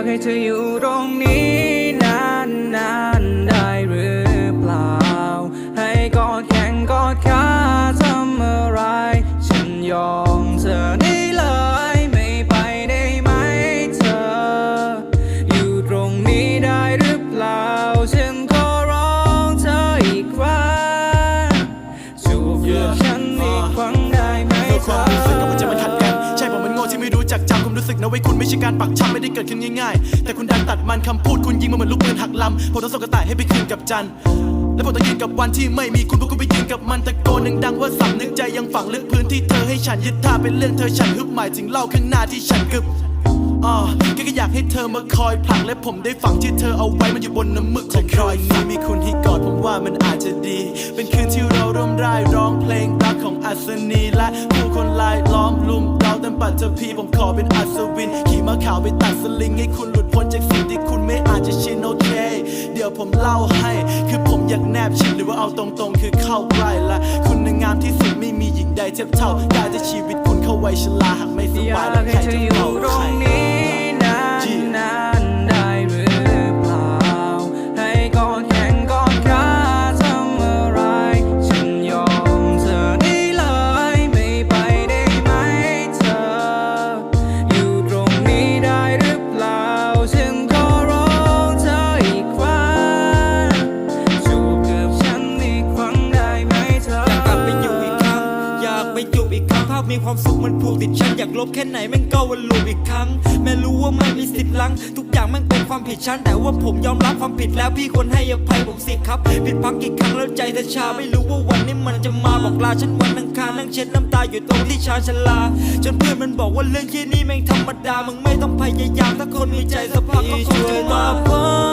ากให้เธออยู่ตรงนี้นานนานได้หรือเปล่า ให้กอดแข่งกอดขาทำอะไร ฉันยอมเธอนี่เลยไม่ไปได้ไหมเธอ อยู่ตรงนี้ได้หรือเปล่า ฉันขอร้องเธออีกครั้งจูบกับฉันอีกครั้งได้ไหมเพื่อเธอ ศึกนะไว้ยคุณไม่ใช่การปักช้ำไม่ได้เกิดขึ้นง่ายๆ แต่คุณดันตัดมันคำพูดคุณยิงมาเหมือนลูกปืนหักลำผมต้องส่งกระต่ายให้ไปคืนกับจันและผมต้องยืนกับวันที่ไม่มีคุณพวกคุณไปยืนกับมันตะโกนดังๆว่าสำนึกใจยังฝังลึกพื้นที่เธอให้ฉันยึดท่าเป็นเรื่องเธอฉันฮึบหมายถึงเล่าข้างหน้าที่ฉันกึบอ่าแค่ก็อยากให้เธอมาคอยผลักและผมได้ฝังที่เธอเอาไว้มันอยู่บนน้ำมึกของรอยนี้มีคุณให้กอดผมว่ามันอาจจะดี เป็นคืนที่เราร่วมร่ายร้องเพลงรักของอัศนีและ เราเต็มปัจจพีผมขอเป็นอัศวิน ขี่ม้าขาวไปตัดสลิงให้คุณหลุดพ้นจากสิ่งที่คุณไม่อาจจะชินโอเค เดี๋ยวผมเล่าให้ คือผมอยากแนบชิดหรือว่าเอาตรงๆ คือเข้าใกล้ละ คุณน่ะงามที่สุดไม่มีหญิงใดเทียบเท่าได้จะชีวิตคุณเข้าไว้ชลาหากไม่สบายแล้วใครจะ อีกครั้งภาพมีความสุขมันผูกติดฉันอยากลบแค่ไหนแม่งก็วนลูปอีกครั้ง แม่รู้ว่าไม่มีสิทธิ์ลัง ทุกอย่างแม่งเป็นความผิดฉันแต่ว่าผมยอมรับความผิดแล้วพี่ควรให้อภัยผมสิครับผิดพักกี่ครั้งแล้วใจแต่ชาไม่รู้ว่าวันนี้มันจะมาบอกลาฉันวันอังคารนั่งเช็ดน้ำตาอยู่ตรงที่ชาชลา จนเพื่อนมันบอกว่าเรื่องแค่นี้แม่งธรรมดามึงไม่ต้องพยายามถ้าคนมีใจสภาพก็คงจะมาพอม